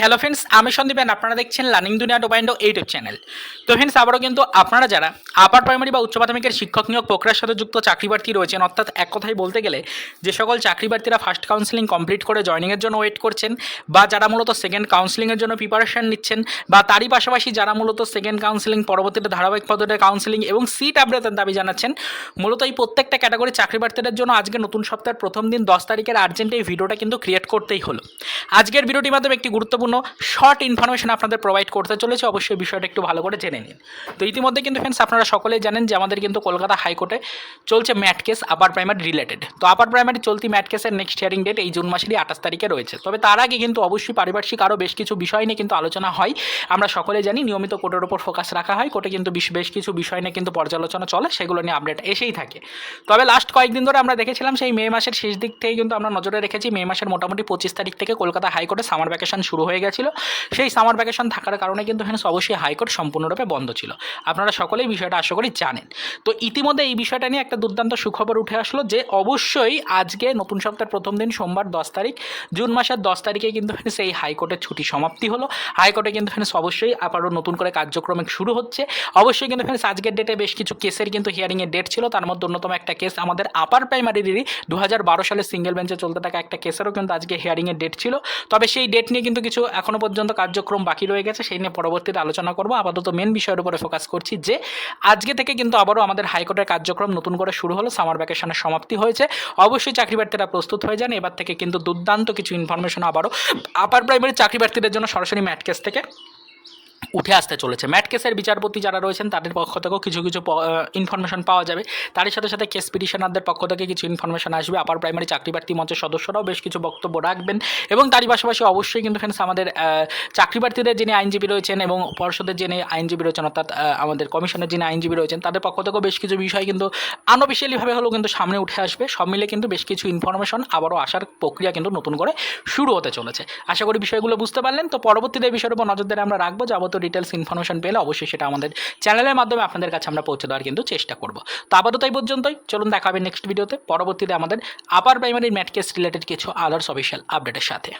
Hello friends আমি Sandeep and আপনারা দেখছেন লার্নিং দুনিয়া ডোবাইন্ডো ইউটিউব চ্যানেল তো ফ্রেন্ডস আবারও কিন্তু আপনারা যারা আপার প্রাইমারি বা উচ্চ মাধ্যমিকের শিক্ষক নিয়োগ প্রক্রিয়ার সাথে যুক্ত চাকরি প্রার্থী রয়েছেন, অর্থাৎ এক কথায় বলতে গেলে যে সকল চাকরি প্রার্থীরা ফার্স্ট কাউন্সিলিং কমপ্লিট করে জয়নিংয়ের জন্য ওয়েট করছেন বা যারা মূলত সেকেন্ড কাউন্সিলিংয়ের জন্য প্রিপারেশন নিচ্ছেন বা তারই পাশাপাশি যারা মূলত সেকেন্ড কাউন্সিলিং পরবর্তীতে ধারাবাহিক পদ্ধতির কাউন্সিলিং এবং সিট আপডেটের দাবি জানাচ্ছেন, মূলত এই প্রত্যেকটা ক্যাটাগরি চাকরি প্রার্থীদের জন্য আজকে নতুন সপ্তাহের প্রথম দিন দশ তারিখের আর্জেন্ট এই ভিডিওটা কিন্তু ক্রিয়েট করতেই হলো। আজকের ভিডিওটির মাধ্যমে একটি গুরুত্বপূর্ণ শর্ট ইনফরমেশন আপনাদের প্রোভাইড করতে চলেছে। অবশ্যই বিষয়টা একটু ভালো করে জেনে নিন। তো ইতিমধ্যে কিন্তু ফ্রেন্ডস আপনারা সকলেই জানেন যে আমাদের কিন্তু কলকাতা হাইকোর্টে চলছে mat case upper primary related তো আপার প্রাইমারি চলতি ম্যাট কেসের নেক্সট হিয়ারিং ডেট এই জুন মাসেরই আঠাশ তারিখে রয়েছে। তবে তার আগে কিন্তু অবশ্যই পারিপার্শ্বিক আরও বেশ কিছু বিষয় নিয়ে কিন্তু আলোচনা হয়। আমরা সকলে জানি নিয়মিত কোর্টের ওপর ফোকাস রাখা হয়। কোর্টে কিন্তু বেশ কিছু বিষয় নিয়ে কিন্তু পর্যালোচনা চলে, সেগুলো নিয়ে আপডেট এসেই থাকে। তবে লাস্ট কয়েকদিন ধরে আমরা দেখেছিলাম সেই মে মাসের শেষ দিক থেকে কিন্তু আমরা নজরে রেখেছি, মে মাসের মোটামুটি পঁচিশ তারিখ থেকে কলকাতা হাইকোর্টে সামার ভ্যাকেশন শুরু হয়ে গেছিল। সেই সামার ভ্যাকেশন থাকার কারণে কিন্তু হ্যান্স অবশ্যই হাইকোর্ট সম্পূর্ণরূপে বন্ধ ছিল। আপনারা সকলেই বিষয়টা আশা করি জানেন। তো ইতিমধ্যে এই বিষয়টা নিয়ে একটা দুর্দান্ত সুখবর উঠে আসলো যে অবশ্যই আজকে নতুন সপ্তাহের প্রথম দিন সোমবার দশ তারিখ, জুন মাসের দশ তারিখে কিন্তু ফ্রেন্ডস এই হাইকোর্টের ছুটি সমাপ্তি হলো। হাইকোর্টে কিন্তু ফ্রেন্ডস অবশ্যই আবারও নতুন করে কার্যক্রম শুরু হচ্ছে। অবশ্যই কিন্তু ফ্রেন্ডস আজকের ডেটে বেশ কিছু কেসের কিন্তু হিয়ারিংয়ের ডেট ছিল। তার মধ্যে অন্যতম একটা কেস আমাদের আপার প্রাইমারিরই দু হাজার বারো সালের সিঙ্গেল বেঞ্চে চলতে থাকা একটা কেসেরও কিন্তু আজকে হিয়ারিংয়ের ডেট ছিল। তবে সেই ডেট নিয়ে কিন্তু কিছু এখনও পর্যন্ত কার্যক্রম বাকি রয়ে গেছে, সেই নিয়ে পরবর্তীতে আলোচনা করব। আপাতত মেন বিষয়ের উপরে ফোকাস করছি যে, আজকে থেকে কিন্তু আবারও আমাদের হাইকোর্টের কার্যক্রম নতুন করে শুরু হলো সামার ভ্যাকেশনের সমাপ্তি হয়েছে। অবশ্যই চাকরি প্রার্থীরা প্রস্তুত হয়ে যান, এবার থেকে কিন্তু দুর্দান্ত কিছু ইনফরমেশন আবারও আপার প্রাইমারি চাকরি প্রার্থীদের জন্য সরাসরি ম্যাটকেস থেকে। উঠে আসতে চলেছে। ম্যাট কেসের বিচারপতি যারা রয়েছেন, তাদের পক্ষ থেকেও কিছু কিছু ইনফরমেশন পাওয়া যাবে। তারই সাথে সাথে কেস পিটিশনারদের পক্ষ থেকে কিছু ইনফরমেশন আসবে। আপার প্রাইমারি চাকরি প্রার্থী মঞ্চের সদস্যরাও বেশ কিছু বক্তব্য রাখবেন। এবং তারই পাশাপাশি অবশ্যই কিন্তু ফ্রেন্ডস আমাদের চাকরি প্রার্থীদের যিনি আইনজীবী রয়েছেন এবং পর্ষদের যিনি আইনজীবী রয়েছেন, অর্থাৎ আমাদের কমিশনের যিনি আইনজীবী রয়েছেন, তাদের পক্ষ থেকেও বেশ কিছু বিষয় কিন্তু আনঅফিসিয়ালিভাবে হলেও কিন্তু সামনে উঠে আসবে। সব মিলে কিন্তু বেশ কিছু ইনফরমেশন আবারও আসার প্রক্রিয়া কিন্তু নতুন করে শুরু হতে চলেছে। আশা করি বিষয়গুলো বুঝতে পারলেন। তো পরবর্তীতে এই বিষয়ের উপর নজর আমরা রাখব। যাবতীয় ডিটেলস ইনফরমেশন পেলে অবশ্যই সেটা আমাদের চ্যানেলের মাধ্যমে আপনাদের কাছে আমরা পৌঁছে দেওয়ার কিন্তু চেষ্টা করব। তো আপাতত এই পর্যন্তই। চলুন দেখা হবে নেক্সট ভিডিওতে পরবর্তীতে আমাদের upper primary mat case related কিছু আদার্স অফিসিয়াল আপডেটের সাথে।